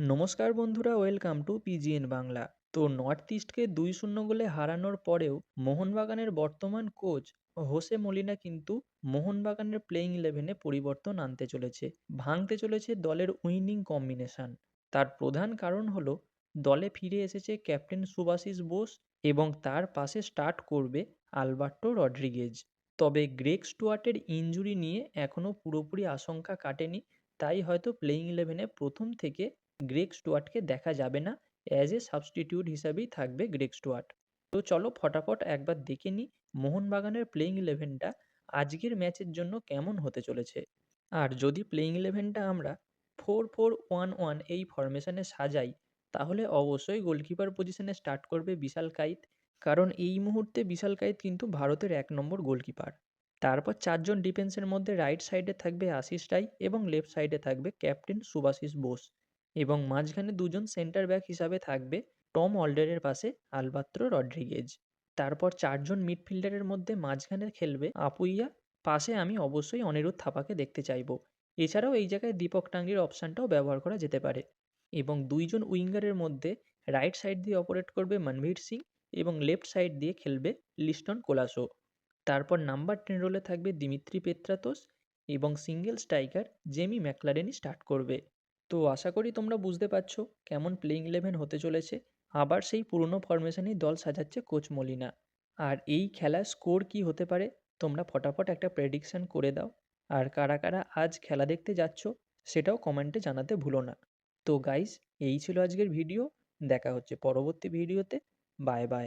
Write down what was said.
নমস্কার বন্ধুরা, welcome to পিজিএন Bangla. তো নর্থ ইস্টকে দুই শূন্য গোলে হারানোর পরেও মোহনবাগানের বর্তমান কোচ হোসে মলিনা কিন্তু মোহনবাগানের প্লেইং ইলেভেনে পরিবর্তন আনতে চলেছে, ভাঙতে চলেছে দলের উইনিং কম্বিনেশন তার প্রধান কারণ হলো, দলে ফিরে এসেছে ক্যাপ্টেন সুভাশিস বোস এবং তার পাশে স্টার্ট করবে আলবার্টো রড্রিগেজ। তবে গ্রেক স্টুয়ার্টের ইঞ্জুরি নিয়ে এখনও পুরোপুরি আশঙ্কা কাটেনি, তাই হয়তো প্লেইং ইলেভেনে প্রথম থেকে গ্রেক স্টুয়ার্টকে দেখা যাবে না। অ্যাজ এ সাবস্টিটিউট হিসাবেই থাকবে গ্রেক স্টুয়ার্ট। তো চলো ফটাফট একবার দেখে নিই মোহনবাগানের প্লেইং ইলেভেনটা আজকের ম্যাচের জন্য কেমন হতে চলেছে। আর যদি প্লেইং ইলেভেনটা আমরা ফোর ফোর ওয়ান ওয়ান এই ফরমেশনে সাজাই, তাহলে অবশ্যই গোলকিপার পজিশনে স্টার্ট করবে বিশাল কাইত। কারণ এই মুহূর্তে বিশাল কাইত কিন্তু ভারতের এক নম্বর গোলকিপার তারপর চারজন ডিফেন্সের মধ্যে রাইট সাইডে থাকবে আশিস রাই এবং লেফট সাইডে থাকবে ক্যাপ্টেন সুভাশিস বোস। এবং মাঝখানে দুজন সেন্টার ব্যাক হিসাবে থাকবে টম অলডারের পাশে আলবাত্র রড্রিগেজ। তারপর চারজন মিডফিল্ডারের মধ্যে মাঝখানে খেলবে আপুইয়া, পাশে আমি অবশ্যই অনিরুদ্ধ থাপাকে দেখতে চাইব। এছাড়াও এই জায়গায় দীপক টাঙ্গির অপশানটাও ব্যবহার করা যেতে পারে। এবং দুইজন উইঙ্গারের মধ্যে রাইট সাইড দিয়ে অপারেট করবে মনভীর সিং এবং লেফট সাইড দিয়ে খেলবে লিস্টন কোলাসো। তারপর নাম্বার টেন রোলে থাকবে দিমিত্রি পেত্রাতোস এবং সিঙ্গেল স্ট্রাইকার জেমি ম্যাকলারেনই স্টার্ট করবে। তো আশা করি তোমরা বুঝতে পারছ কেমন প্লেইং ইলেভেন হতে চলেছে। আবার সেই পুরনো ফরমেশনেই দল সাজাচ্ছে কোচ মলিনা। আর এই খেলার স্কোর কি হতে পারে তোমরা ফটাফট একটা প্রেডিকশান করে দাও। আর কারা কারা আজ খেলা দেখতে যাচ্ছ সেটাও কমেন্টে জানাতে ভুলো না। তো গাইজ এই ছিল আজকের ভিডিও দেখা হচ্ছে পরবর্তী ভিডিওতে বাই বাই